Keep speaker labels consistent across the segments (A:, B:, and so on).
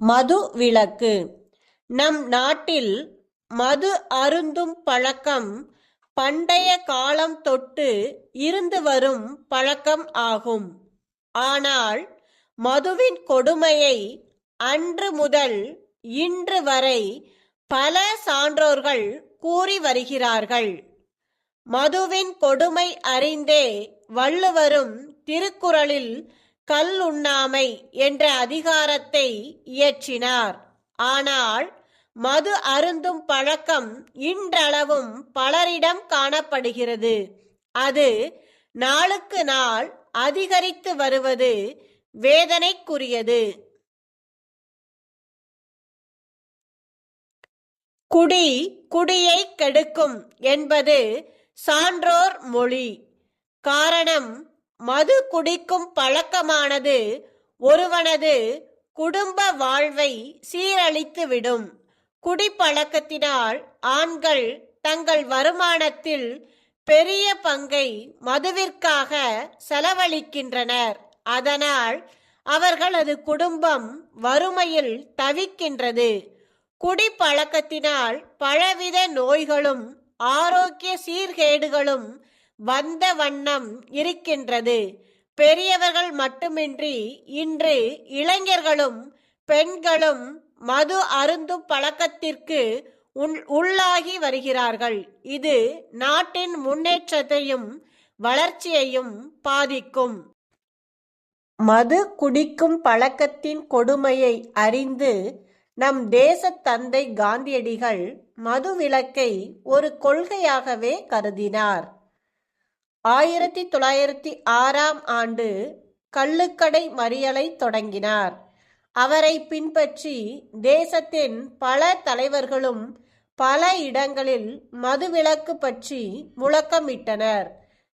A: மது விலக்கு நம் நாட்டில் மது அருந்தும் பழக்கம் பண்டைய காலம் தொட்டு இருந்து வரும் பழக்கம் ஆகும். ஆனால் மதுவின் கொடுமையை அன்று முதல் இன்று வரை பல சான்றோர்கள் கூறி வருகிறார்கள். மதுவின் கொடுமை அறிந்தே வள்ளுவரும் திருக்குறளில் கல் உண்ணாமை என்ற அதிகாரத்தை இயற்றினார். ஆனால் மது அருந்தும் பழக்கம் இன்றளவும் பலரிடம் காணப்படுகிறது. அது நாளுக்கு நாள் அதிகரித்து வருவது வேதனைக்குரியது. குடி குடியை கெடுக்கும் என்பது சான்றோர் மொழி. காரணம் மது குடிக்கும் பழக்கமானது ஒருவனது குடும்ப வாழ்வை சீரழித்துவிடும் குடிப்பழக்கத்தினால் ஆண்கள் தங்கள் வருமானத்தில் பெரிய பங்கை மதுவிற்காக செலவழிக்கின்றனர். அதனால் அவர்களது குடும்பம் வறுமையில் தவிக்கின்றது. குடிப்பழக்கத்தினால் பலவித நோய்களும் ஆரோக்கிய சீர்கேடுகளும் வந்த வண்ணம் இருக்கின்றது. பெரியவர்கள் மட்டுமின்றி இன்று இளைஞர்களும் பெண்களும் மது அருந்தும் பழக்கத்திற்கு உள்ளாகி வருகிறார்கள். இது நாட்டின் முன்னேற்றத்தையும் வளர்ச்சியையும் பாதிக்கும். மது குடிக்கும் பழக்கத்தின் கொடுமையை அறிந்து நம் தேச தந்தை காந்தியடிகள் மது விலக்கை ஒரு கொள்கையாகவே கருதினார். ஆயிரத்தி தொள்ளாயிரத்தி ஆறாம் ஆண்டு கள்ளுக்கடை மறியலை தொடங்கினார். அவரை பின்பற்றி தேசத்தின் பல தலைவர்களும் பல இடங்களில் மதுவிலக்கு பற்றி முழக்கமிட்டனர்.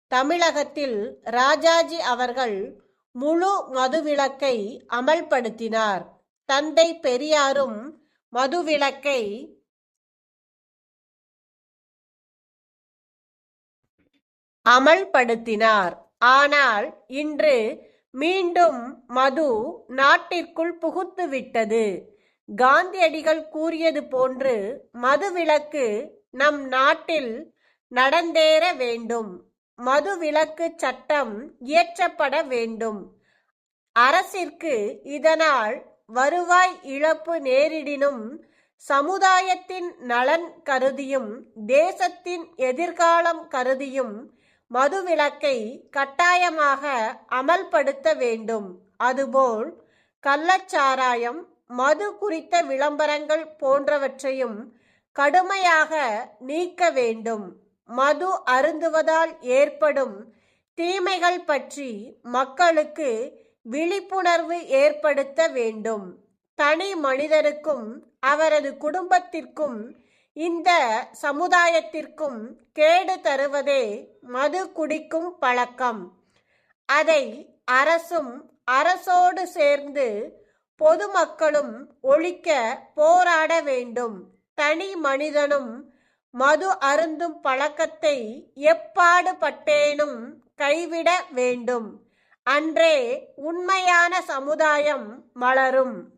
A: தமிழகத்தில் ராஜாஜி அவர்கள் முழு மதுவிலக்கை அமல்படுத்தினார். தந்தை பெரியாரும் மதுவிலக்கை அமல்படுத்தினார். ஆனால் இன்று மீண்டும் மது நாட்டிற்குள் புகுத்துவிட்டது. காந்தியடிகள் கூறியது போன்று மதுவிலக்கு நம் நாட்டில் நடந்தேற வேண்டும். மதுவிலக்கு சட்டம் இயற்றப்பட வேண்டும். அரசிற்கு இதனால் வருவாய் இழப்பு நேரிடினும் சமுதாயத்தின் நலன் கருதியும் தேசத்தின் எதிர்காலம் கருதியும் மதுவிலக்கை கட்டாயமாக அமல்படுத்த வேண்டும். அதுபோல் கள்ளச்சாராயம் மது குறித்த விளம்பரங்கள் போன்றவற்றையும் கடுமையாக நீக்க வேண்டும். மது அருந்துவதால் ஏற்படும் தீமைகள் பற்றி மக்களுக்கு விழிப்புணர்வு ஏற்படுத்த வேண்டும். தனி மனிதருக்கும் அவரது குடும்பத்திற்கும் இந்த சமுதாயத்திற்கும் கேடு தருவதே மது குடிக்கும் பழக்கம். அதை அரசும் அரசோடு சேர்ந்து பொதுமக்களும் ஒழிக்க போராட வேண்டும். தனி மனிதனும் மது அருந்தும் பழக்கத்தை எப்பாடுபட்டேனும் கைவிட வேண்டும். அன்றே உண்மையான சமுதாயம் மலரும்.